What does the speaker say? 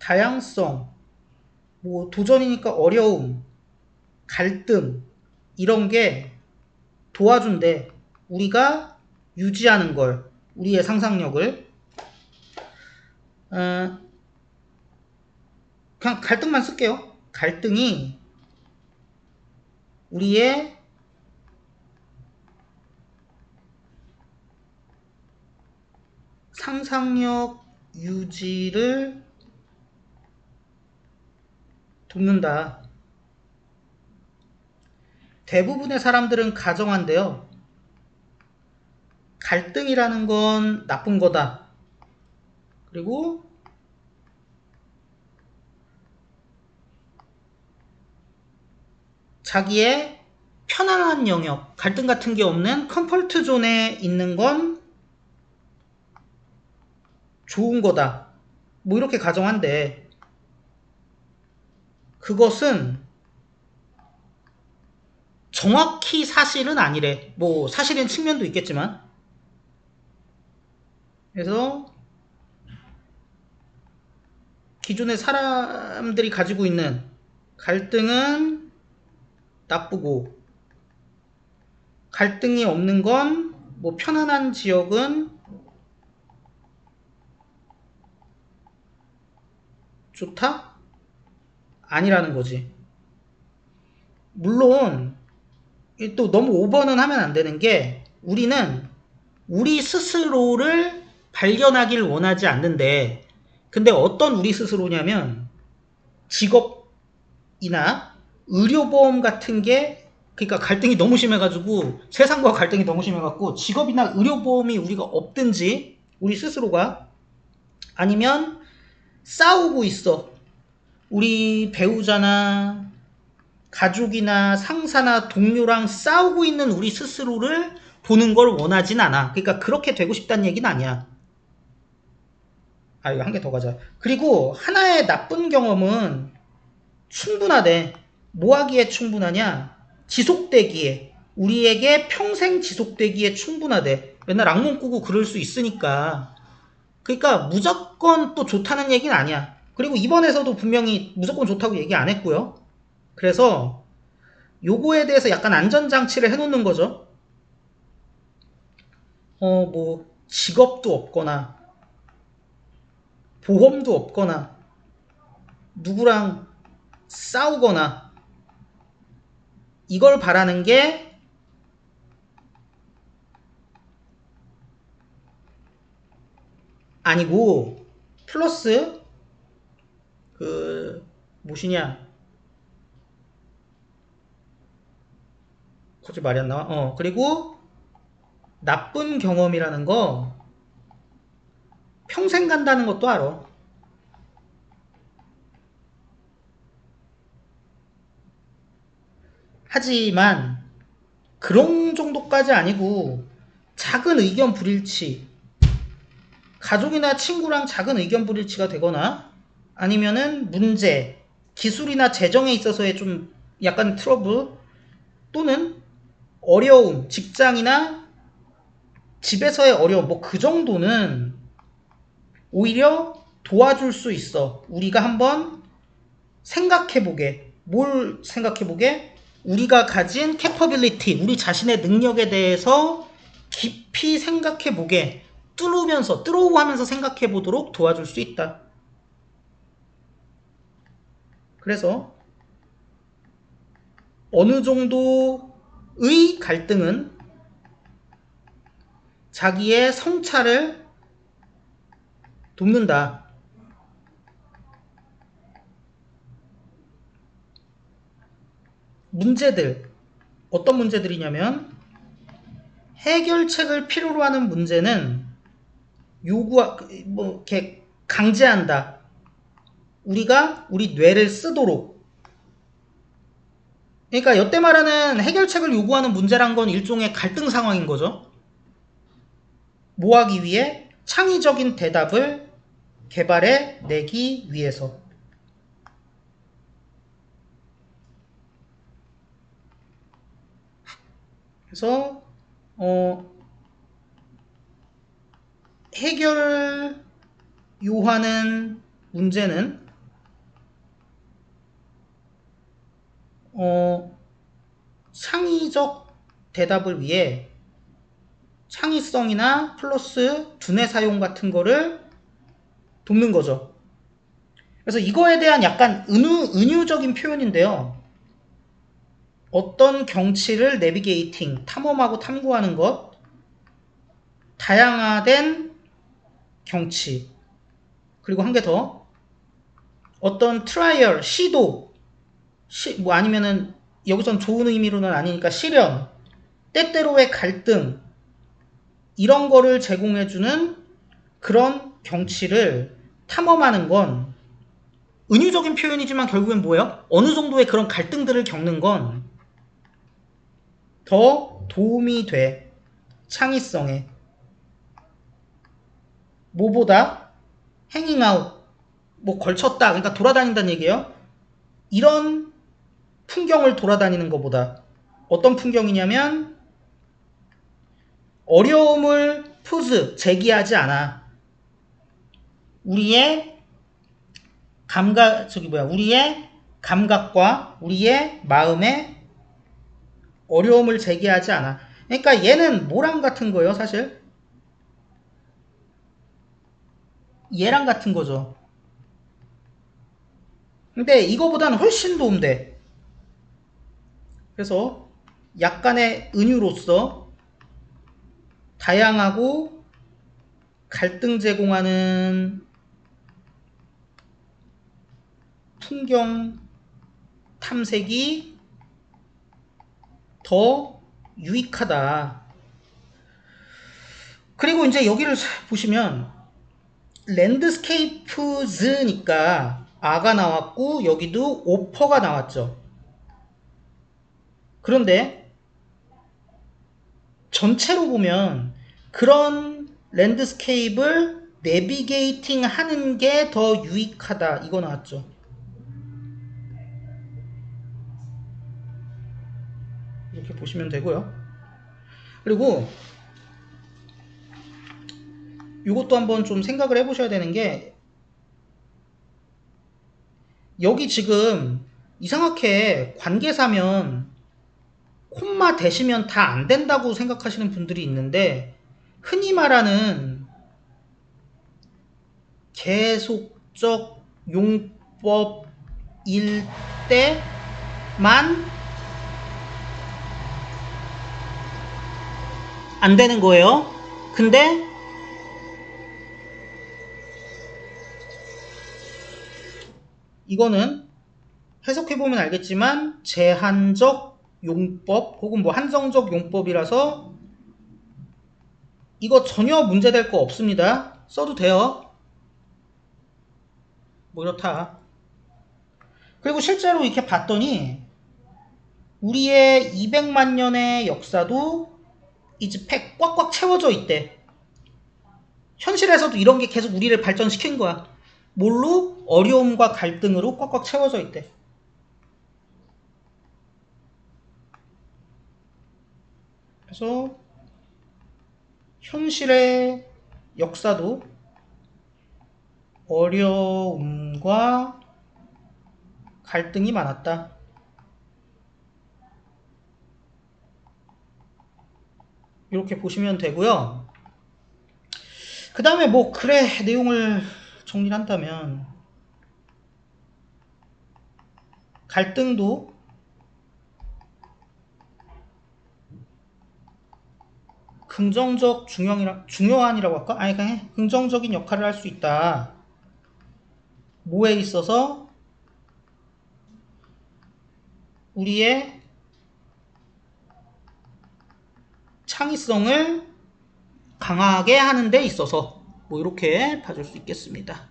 다양성, 뭐 도전이니까 어려움, 갈등 이런 게 도와준대. 우리가 유지하는 걸, 우리의 상상력을. 어, 그냥 갈등만 쓸게요. 갈등이 우리의 상상력 유지를 돕는다. 대부분의 사람들은 가정한데요. 갈등이라는 건 나쁜 거다. 그리고 자기의 편안한 영역, 갈등 같은 게 없는 컴포트 존에 있는 건 좋은 거다. 뭐 이렇게 가정한데 그것은 정확히 사실은 아니래. 뭐 사실인 측면도 있겠지만 그래서 기존의 사람들이 가지고 있는 갈등은 나쁘고 갈등이 없는 건 뭐 편안한 지역은 좋다? 아니라는 거지. 물론 또 너무 오버는 하면 안 되는 게 우리는 우리 스스로를 발견하길 원하지 않는데 근데 어떤 우리 스스로냐면 직업이나 의료보험 같은 게 그러니까 갈등이 너무 심해가지고 세상과 갈등이 너무 심해갖고 직업이나 의료보험이 우리가 없든지 우리 스스로가 아니면 싸우고 있어 우리 배우자나 가족이나 상사나 동료랑 싸우고 있는 우리 스스로를 보는 걸 원하진 않아. 그러니까 그렇게 되고 싶다는 얘기는 아니야. 아, 이거 한 개 더 가자. 그리고 하나의 나쁜 경험은 충분하대. 뭐 하기에 충분하냐? 지속되기에. 우리에게 평생 지속되기에 충분하대. 맨날 악몽 꾸고 그럴 수 있으니까. 그러니까 무조건 또 좋다는 얘기는 아니야. 그리고 이번에서도 분명히 무조건 좋다고 얘기 안 했고요. 그래서 요거에 대해서 약간 안전장치를 해놓는 거죠. 어, 뭐, 직업도 없거나, 보험도 없거나, 누구랑 싸우거나, 이걸 바라는 게 아니고, 플러스, 그, 무엇이냐, 굳이 말이 안 나와? 어, 그리고 나쁜 경험이라는 거 평생 간다는 것도 알아. 하지만 그런 정도까지 아니고 작은 의견 불일치 가족이나 친구랑 작은 의견 불일치가 되거나 아니면은 문제 기술이나 재정에 있어서의 좀 약간 트러블 또는 어려움 직장이나 집에서의 어려움 뭐 그 정도는 오히려 도와줄 수 있어. 우리가 한번 생각해 보게. 뭘 생각해 보게? 우리가 가진 캐퍼빌리티, 우리 자신의 능력에 대해서 깊이 생각해 보게. 뚫으면서, 뚫어오 하면서 생각해 보도록 도와줄 수 있다. 그래서 어느 정도의 갈등은 자기의 성찰을 돕는다. 문제들 어떤 문제들이냐면 해결책을 필요로 하는 문제는 요구 뭐 이렇게 강제한다. 우리가 우리 뇌를 쓰도록 그러니까 여태 말하는 해결책을 요구하는 문제란 건 일종의 갈등 상황인 거죠. 뭐 하기 위해 창의적인 대답을 개발해 내기 위해서. 그래서 어, 해결 요하는 문제는 어, 창의적 대답을 위해 창의성이나 플러스 두뇌 사용 같은 거를 돕는 거죠. 그래서 이거에 대한 약간 은유, 은유적인 표현인데요. 어떤 경치를 내비게이팅, 탐험하고 탐구하는 것, 다양화된 경치, 그리고 한 개 더, 어떤 트라이얼, 시도, 시, 뭐 아니면은 여기선 좋은 의미로는 아니니까 시련, 때때로의 갈등, 이런 거를 제공해주는 그런 경치를 탐험하는 건 은유적인 표현이지만 결국엔 뭐예요? 어느 정도의 그런 갈등들을 겪는 건 더 도움이 돼. 창의성에. 뭐보다 행잉아웃, 뭐 걸쳤다, 그러니까 돌아다닌다는 얘기예요. 이런 풍경을 돌아다니는 것보다 어떤 풍경이냐면 어려움을 푸즈, 제기하지 않아. 우리의 감각, 저기 뭐야, 우리의 감각과 우리의 마음에 어려움을 제기하지 않아. 그러니까 얘는 모랑 같은 거예요, 사실. 얘랑 같은 거죠. 근데 이거보다는 훨씬 도움돼. 그래서 약간의 은유로서 다양하고 갈등 제공하는 풍경 탐색이 더 유익하다. 그리고 이제 여기를 보시면 랜드스케이프즈니까 아가 나왔고 여기도 오퍼가 나왔죠. 그런데 전체로 보면 그런 랜드스케이프를 내비게이팅 하는 게 더 유익하다. 이거 나왔죠. 이렇게 보시면 되고요. 그리고 이것도 한번 좀 생각을 해보셔야 되는 게 여기 지금 이상하게 관계사면 콤마 대시면 다 안 된다고 생각하시는 분들이 있는데 흔히 말하는 계속적 용법일 때만 안 되는 거예요. 근데 이거는 해석해보면 알겠지만 제한적 용법 혹은 뭐 한정적 용법이라서 이거 전혀 문제될 거 없습니다. 써도 돼요. 뭐 이렇다. 그리고 실제로 이렇게 봤더니 우리의 200만 년의 역사도 이제 팩 꽉꽉 채워져 있대. 현실에서도 이런 게 계속 우리를 발전시킨 거야. 뭘로? 어려움과 갈등으로 꽉꽉 채워져 있대. 그래서 현실의 역사도 어려움과 갈등이 많았다. 이렇게 보시면 되고요. 그 다음에 뭐 글의 내용을 정리를 한다면 갈등도 긍정적 중형이라, 중요한이라고 할까? 아니 그냥 긍정적인 역할을 할 수 있다. 뭐에 있어서 우리의 창의성을 강하게 하는 데 있어서 뭐 이렇게 봐줄 수 있겠습니다.